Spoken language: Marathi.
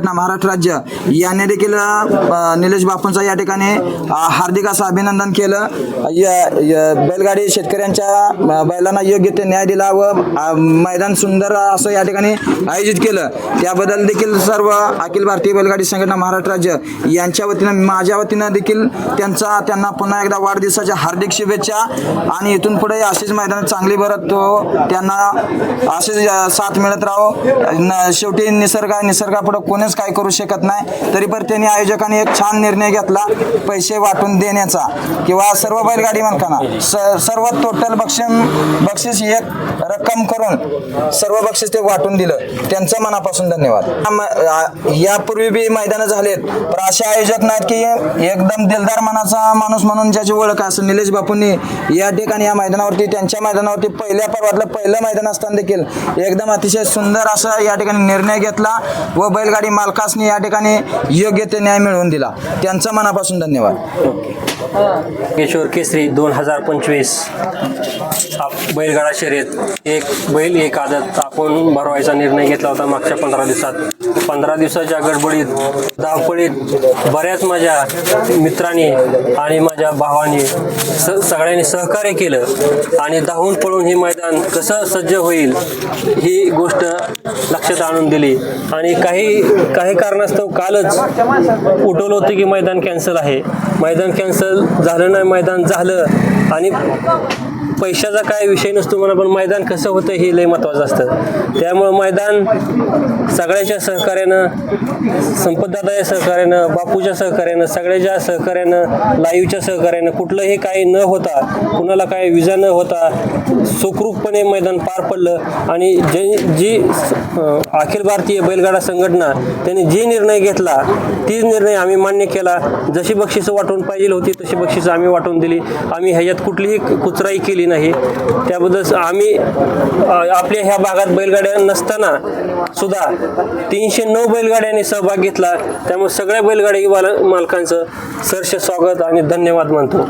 महाराष्ट्र राज्य याने देखील निलेश बापूंचा या ठिकाणी हार्दिक असं अभिनंदन केलं. य- य- बैलगाडी शेतकऱ्यांच्या बैलांना योग्य ते न्याय दिला व मैदान सुंदर असं या ठिकाणी आयोजित केलं. त्याबद्दल देखील सर्व अखिल भारतीय बैलगाडी संघटना महाराष्ट्र राज्य यांच्या वतीनं माझ्या वतीनं देखील त्यांचा त्यांना पुन्हा एकदा वाढदिवसाच्या हार्दिक शुभेच्छा. आणि इथून पुढे अशीच मैदान चांगली भरत तो त्यांना असेच साथ मिळत राहो. न- शेवटी निसर्ग निसर्गापुढं कोणी कोणीच काय करू शकत नाही. तरी पण त्यांनी आयोजकांनी एक छान निर्णय घेतला पैसे वाटून देण्याचा. किंवा सर्व बैलगाडी मालकांना स सर्व टोटल बक्षीस बक्षीस एक रक्कम करून सर्व बक्षीस ते वाटून दिलं. त्यांचं मनापासून धन्यवाद. यापूर्वी बी मैदानं झालेत पण असे आयोजक नाहीत की एकदम दिलदार मनाचा माणूस म्हणून ज्याची ओळख असं निलेश बापूंनी या ठिकाणी या मैदानावरती त्यांच्या मैदानावरती पहिल्या पर्वातलं पहिलं मैदान असताना देखील एकदम अतिशय सुंदर असा या ठिकाणी निर्णय घेतला व बैलगाडी मालकासनी या ठिकाणी योग्य ते न्याय मिळवून दिला. त्यांचा मनापासून धन्यवाद. किशोर केसरी दोन हजार पंचवीस. आप- बैलगाडा शर्यत. एक बैल एक आदत. आपण भरवायचा निर्णय घेतला होता मागच्या पंधरा दिवसात. पंधरा दिवसाच्या गडबडीत धावपळीत बऱ्याच माझ्या मित्रांनी आणि माझ्या भावाने स सगळ्यांनी सहकार्य केलं. आणि धावून पळून हे मैदान कसं सज्ज होईल ही गोष्ट लक्षात आणून दिली. आणि काही काही कारणास्तव कालच उठवलं होतं की मैदान कॅन्सल आहे. मैदान कॅन्सल झालं नाही मैदान झालं आणि पैशाचा काय विषय नसतो म्हणा पण मैदान कसं होतं हे लय महत्त्वाचं असतं. त्यामुळं मैदान सगळ्याच्या सहकार्यानं संपतदादाच्या सहकार्यानं बापूच्या सहकार्यानं सगळ्याच्या सहकार्यानं लाईव्हच्या सहकार्यानं कुठलंही काही न होता कुणाला काही विजा न होता सुखरूपपणे मैदान पार पडलं. आणि जे जी अखिल भारतीय बैलगाडा संघटना त्यांनी जी निर्णय घेतला तीच निर्णय आम्ही मान्य केला. जशी बक्षिसं वाटून पाहिजे होती तशी बक्षिसं आम्ही वाटून दिली. आम्ही ह्याच्यात कुठलीही कुचराई केली नाही. त्याबद्दल आम्ही आपल्या ह्या भागात बैलगाड्या नसताना सुद्धा तीनशे नऊ बैलगाड्यांनी सहभाग घेतला. त्यामुळे सगळ्या बैलगाडी मालकांचं सरसे स्वागत आणि धन्यवाद मानतो.